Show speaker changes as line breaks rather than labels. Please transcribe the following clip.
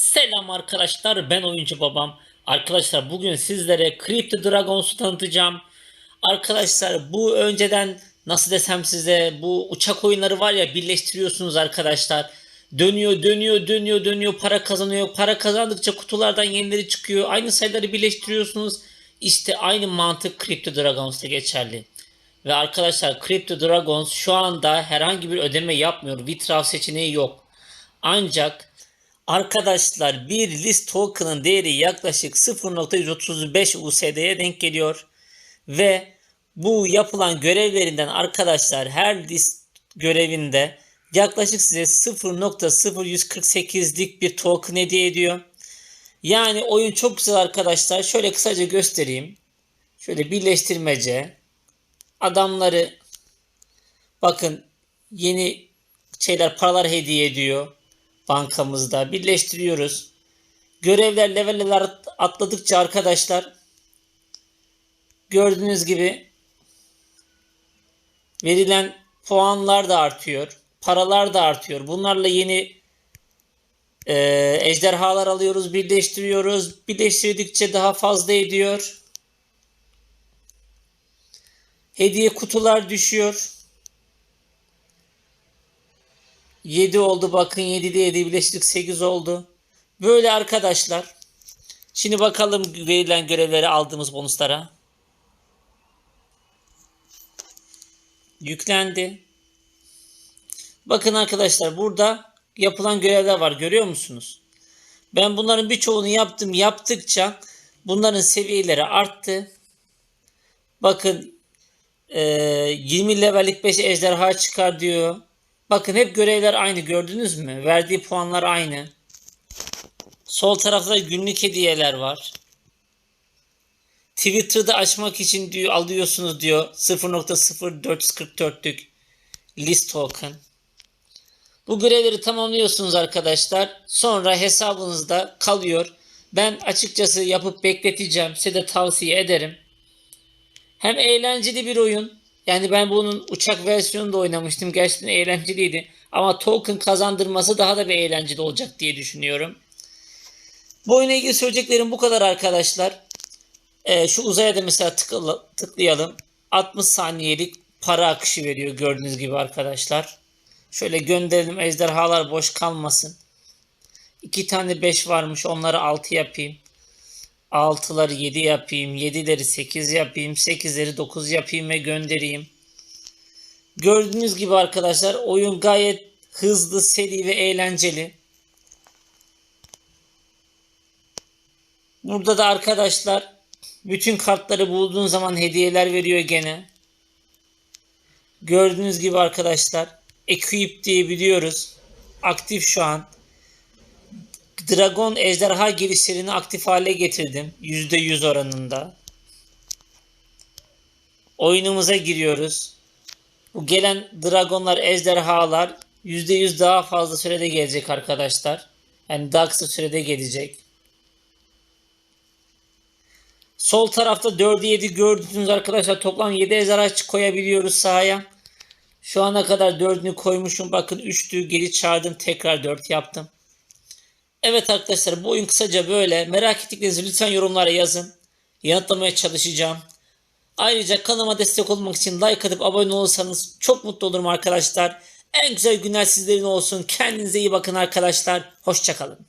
Selam arkadaşlar ben oyuncu babam. Arkadaşlar bugün sizlere Crypto Dragons'u tanıtacağım. Arkadaşlar bu önceden nasıl desem size bu uçak oyunları var ya birleştiriyorsunuz arkadaşlar. Dönüyor dönüyor dönüyor dönüyor para kazanıyor. Para kazandıkça kutulardan yenileri çıkıyor. Aynı sayıları birleştiriyorsunuz. İşte aynı mantık Crypto Dragons'ta geçerli. Ve arkadaşlar Crypto Dragons şu anda herhangi bir ödeme yapmıyor. Withdraw seçeneği yok. Ancak Arkadaşlar bir list token'ın değeri yaklaşık 0.135 USD'ye denk geliyor. Ve bu yapılan görevlerinden arkadaşlar her list görevinde yaklaşık size 0.0148'lik bir token hediye ediyor. Yani oyun çok güzel arkadaşlar. Şöyle kısaca göstereyim. Şöyle birleştirmece. Adamları bakın yeni şeyler paralar hediye ediyor bankamızda birleştiriyoruz. Görevler leveller atladıkça arkadaşlar gördüğünüz gibi verilen puanlar da artıyor. Paralar da artıyor. Bunlarla yeni e, ejderhalar alıyoruz, birleştiriyoruz. Birleştirdikçe daha fazla ediyor. Hediye kutular düşüyor. 7 oldu bakın 7'de 7 birleştirdik 8 oldu. Böyle arkadaşlar. Şimdi bakalım verilen görevleri aldığımız bonuslara. Yüklendi. Bakın arkadaşlar burada yapılan görevler var görüyor musunuz? Ben bunların birçoğunu yaptım. Yaptıkça bunların seviyeleri arttı. Bakın e, 20 levellik 5 ejderha çıkar diyor. Bakın hep görevler aynı gördünüz mü? Verdiği puanlar aynı. Sol tarafta günlük hediyeler var. Twitter'da açmak için diyor alıyorsunuz diyor 0.0444'lük list token. Bu görevleri tamamlıyorsunuz arkadaşlar. Sonra hesabınızda kalıyor. Ben açıkçası yapıp bekleteceğim. Size de tavsiye ederim. Hem eğlenceli bir oyun. Yani ben bunun uçak versiyonunda oynamıştım. Gerçekten eğlenceliydi. Ama token kazandırması daha da bir eğlenceli olacak diye düşünüyorum. Bu oyuna ilgili söyleyeceklerim bu kadar arkadaşlar. Ee, şu uzaya da mesela tıkla, tıklayalım. 60 saniyelik para akışı veriyor gördüğünüz gibi arkadaşlar. Şöyle gönderelim ejderhalar boş kalmasın. İki tane 5 varmış onları 6 yapayım. 6'ları 7 yapayım. 7'leri 8 yapayım. 8'leri 9 yapayım ve göndereyim. Gördüğünüz gibi arkadaşlar oyun gayet hızlı, seri ve eğlenceli. Burada da arkadaşlar bütün kartları bulduğun zaman hediyeler veriyor gene. Gördüğünüz gibi arkadaşlar Equip diye biliyoruz. Aktif şu an. Dragon ejderha girişlerini aktif hale getirdim. %100 oranında. Oyunumuza giriyoruz. Bu gelen dragonlar, ejderhalar %100 daha fazla sürede gelecek arkadaşlar. Yani daha kısa sürede gelecek. Sol tarafta 4'e 7 gördünüz arkadaşlar. Toplam 7 ejderha koyabiliyoruz sahaya. Şu ana kadar 4'ünü koymuşum. Bakın 3'tü geri çağırdım. Tekrar 4 yaptım. Evet arkadaşlar bu oyun kısaca böyle. Merak ettiklerinizi lütfen yorumlara yazın. Yanıtlamaya çalışacağım. Ayrıca kanalıma destek olmak için like atıp abone olursanız çok mutlu olurum arkadaşlar. En güzel günler sizlerin olsun. Kendinize iyi bakın arkadaşlar. Hoşçakalın.